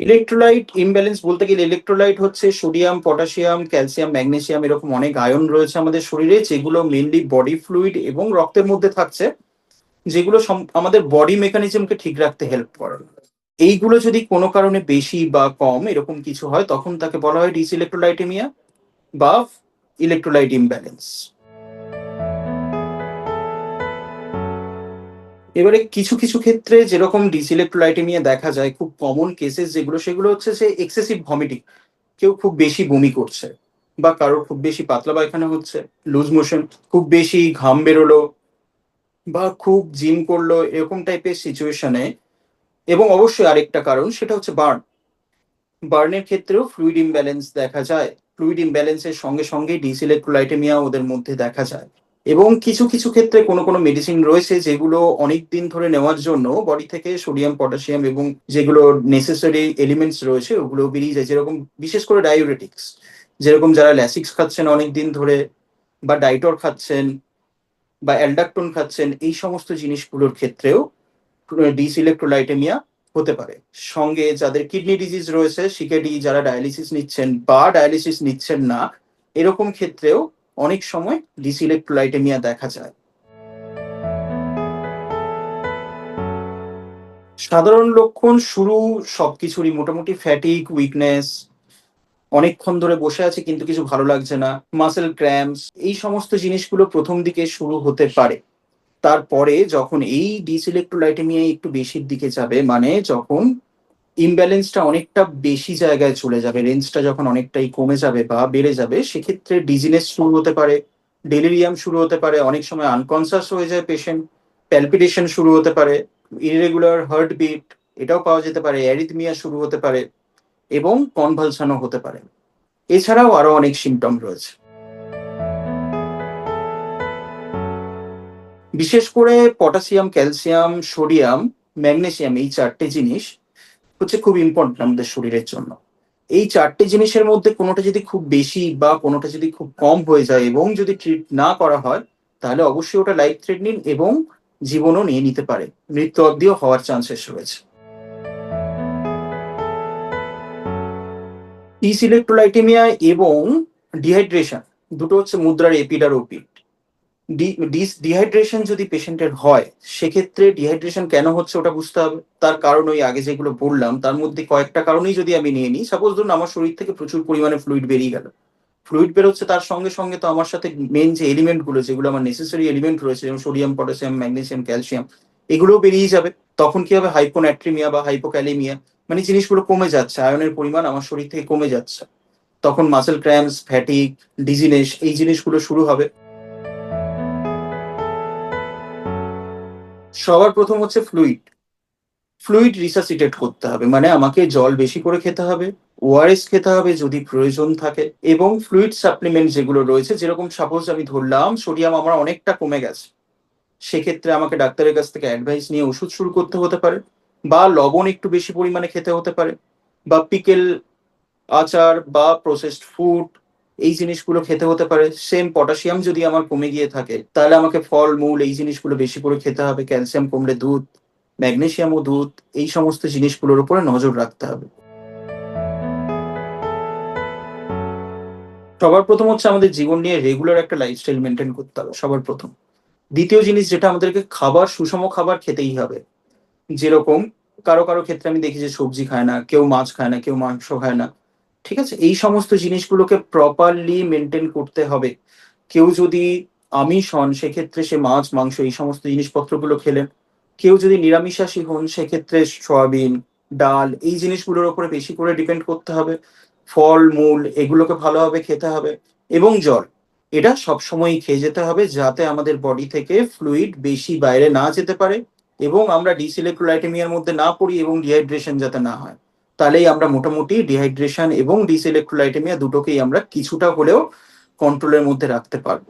Electrolyte imbalance বলতে গেলে electrolyte হচ্ছে সোডিয়াম পটাশিয়াম ক্যালসিয়াম ম্যাগনেসিয়াম এরকম অনেক আয়ন রয়েছে আমাদের শরীরে, যেগুলো মেনলি বডি ফ্লুইড এবং রক্তের মধ্যে থাকছে, যেগুলো আমাদের বডি মেকানিজমকে ঠিক রাখতে হেল্প করে। এইগুলো যদি কোনো কারণে বেশি বা কম এরকম কিছু হয়, তখন তাকে বলা হয় ডিস ইলেকট্রোলাইটেমিয়া বা ইলেকট্রোলাইট ইমব্যালেন্স এবারে কিছু কিছু ক্ষেত্রে যেরকম ডিসিলেক্ট্রোলাইটেমিয়া দেখা যায়, খুব কমন কেসেস যেগুলো, সেগুলো হচ্ছে যে এক্সেসিভ ভমিটিং কেউ খুব বেশি বমি করছে বা কারোর খুব বেশি পাতলা পায়খানা হচ্ছে লুজ মোশন খুব বেশি ঘাম বেরোলো বা খুব জিম করল, এরকম টাইপের সিচুয়েশনে এবং অবশ্যই আরেকটা কারণ, সেটা হচ্ছে বার্ন বার্নের ক্ষেত্রেও ফ্লুইড ইমব্যালেন্স দেখা যায়। ফ্লুইড ইমব্যালেন্সের সঙ্গে সঙ্গে ডিসিলেক্ট্রোলাইটেমিয়া ওদের মধ্যে দেখা যায়। এবং কিছু কিছু ক্ষেত্রে কোনো কোনো মেডিসিন রয়েছে যেগুলো অনেক দিন ধরে নেওয়ার জন্য বডি থেকে সোডিয়াম পটাশিয়াম এবং যেগুলো নেসেসারি এলিমেন্টস রয়েছে, ওগুলো বেরিয়ে যায়। যেরকম বিশেষ করে ডায়োরেটিক্স যেরকম যারা ল্যাসিক্স খাচ্ছেন অনেক দিন ধরে বা ডাইটর খাচ্ছেন বা অ্যালডাকটন খাচ্ছেন, এই সমস্ত জিনিসগুলোর ক্ষেত্রেও ডিসইলেক্ট্রোলাইটেমিয়া হতে পারে। সঙ্গে যাদের কিডনি ডিজিজ রয়েছে সিকেডি যারা ডায়ালিসিস নিচ্ছেন বা ডায়ালিসিস নিচ্ছেন না, এরকম ক্ষেত্রেও অনেক সময় ডিসইলেক্ট্রোলাইটেমিয়া দেখা যায়। সাধারণ লক্ষণ শুরু সবকিছুরই, মোটামুটি ফ্যাটিক উইকনেস অনেকক্ষণ ধরে বসে আছে কিন্তু কিছু ভালো লাগছে না মাসেল ক্র্যাম্পস এই সমস্ত জিনিসগুলো প্রথম দিকে শুরু হতে পারে। তারপরে যখন এই ডিসইলেক্ট্রোলাইটেমিয়া একটু বেশির দিকে যাবে মানে যখন ইমব্যালেন্সটা অনেকটা বেশি জায়গায় চলে যাবে রেঞ্জটা যখন অনেকটাই কমে যাবে বা বেড়ে যাবে, সেক্ষেত্রে ডিজিনেস শুরু হতে পারে ডেলিরিয়াম শুরু হতে পারে, অনেক সময় আনকনসাস হয়ে যায় পেশেন্ট প্যালপিটেশন শুরু হতে পারে ইরেগুলার হার্ট বিট এটাও পাওয়া যেতে পারে অ্যারিথমিয়া শুরু হতে পারে এবং কনভালসানও হতে পারে। এছাড়াও আরও অনেক সিমটম রয়েছে। বিশেষ করে পটাশিয়াম ক্যালসিয়াম সোডিয়াম ম্যাগনেসিয়াম এই চারটে জিনিস হচ্ছে খুব ইম্পর্টেন্ট আমাদের শরীরের জন্য। এই চারটে জিনিসের মধ্যে কোনোটা যদি খুব বেশি বা কোনোটা যদি খুব কম হয়ে যায় এবং যদি ট্রিট না করা হয়, তাহলে অবশ্যই ওটা লাইফ থ্রেটনিং এবং জীবনও নিয়ে নিতে পারে। মৃত্যু অব্দিও হওয়ার চান্সেস রয়েছে। ডিসইলেক্ট্রোলাইটেমিয়া এবং ডিহাইড্রেশন দুটো হচ্ছে মুদ্রার এপিড আর ওপিড ডিহাইড্রেশন যদি পেশেন্টের হয়, সেক্ষেত্রে ডিহাইড্রেশন কেন হচ্ছে ওটা বুঝতে হবে। তার কারণ ওই আগে যেগুলো বললাম, তার মধ্যে কয়েকটা কারণেই যদি আমি নিয়ে নিই সাপোজ ধরুন আমার শরীর থেকে প্রচুর পরিমাণে ফ্লুইড বেরিয়ে গেল। ফ্লুইড বেরোচ্ছে তার সঙ্গে সঙ্গে তো আমার সাথে মেন যে এলিমেন্টগুলো যেগুলো আমার নেসেসারি এলিমেন্ট রয়েছে, যেমন সোডিয়াম পটাশিয়াম ম্যাগনেসিয়াম ক্যালসিয়াম এগুলোও বেরিয়ে যাবে। তখন কি হবে? হাইপোন্যাট্রিমিয়া বা হাইপোক্যালেমিয়া মানে জিনিসগুলো কমে যাচ্ছে, আয়নের পরিমাণ আমার শরীর থেকে কমে যাচ্ছে। তখন মাসেল ক্র্যাম্পস ফ্যাটিক ডিজিনেস এই জিনিসগুলো শুরু হবে। সবার প্রথম হচ্ছে ফ্লুইড ফ্লুইড রিসাসিটেট করতে হবে মানে আমাকে জল বেশি করে খেতে হবে ওআরএস খেতে হবে যদি প্রয়োজন থাকে, এবং ফ্লুইড সাপ্লিমেন্ট যেগুলো রয়েছে, যেরকম সাপোজ আমি ধরলাম সোডিয়াম আমার অনেকটা কমে গেছে, সেক্ষেত্রে আমাকে ডাক্তারের কাছ থেকে অ্যাডভাইস নিয়ে ওষুধ শুরু করতে হতে পারে, বা লবণ একটু বেশি পরিমাণে খেতে হতে পারে, বা পিকেল আচার, বা প্রসেসড ফুড এই জিনিসগুলো খেতে হতে পারে। সেম পটাশিয়াম যদি আমার কমে গিয়ে থাকে, তাহলে আমাকে ফল, মূল এই জিনিসগুলো বেশি করে খেতে হবে। ক্যালসিয়াম কমলে দুধ ম্যাগনেসিয়াম ও দুধ, এই সমস্ত জিনিসগুলোর উপরে নজর রাখতে হবে। সবার প্রথম হচ্ছে আমাদের জীবন নিয়ে রেগুলার একটা লাইফস্টাইল মেনটেন করতে হবে, সবার প্রথম। দ্বিতীয় জিনিস যেটা আমাদেরকে খাবার, সুষম খাবার খেতেই হবে। যেরকম কারও কারও ক্ষেত্রে আমি দেখি যে সবজি খায় না, কেউ মাছ খায় না, কেউ মাংস খায় না। ঠিক আছে? এই সমস্ত জিনিসগুলোকে প্রপারলি মেনটেন করতে হবে। কেউ যদি আমিষ হন, সেক্ষেত্রে সে মাছ, মাংস, এই সমস্ত জিনিসপত্রগুলো খেলেন কেউ যদি নিরামিষাশী হন, সেক্ষেত্রে সয়াবিন, ডাল, এই জিনিসগুলোর উপরে বেশি করে ডিপেন্ড করতে হবে। ফল, মূল, এগুলোকে ভালোভাবে খেতে হবে এবং জল। এটা সবসময়ই খেয়ে যেতে হবে যাতে আমাদের বডি থেকে ফ্লুইড বেশি বাইরে না যেতে পারে এবং আমরা ডিসিলেক্ট্রোলাইটেমিয়ার মধ্যে না পড়ি এবং ডিহাইড্রেশন যাতে না হয়। তাহলেই আমরা মোটামুটি ডিহাইড্রেশন এবং ডিসইলেক্ট্রোলাইটেমিয়া দুটোকেই আমরা কিছুটা হলেও কন্ট্রোলের মধ্যে রাখতে পারব।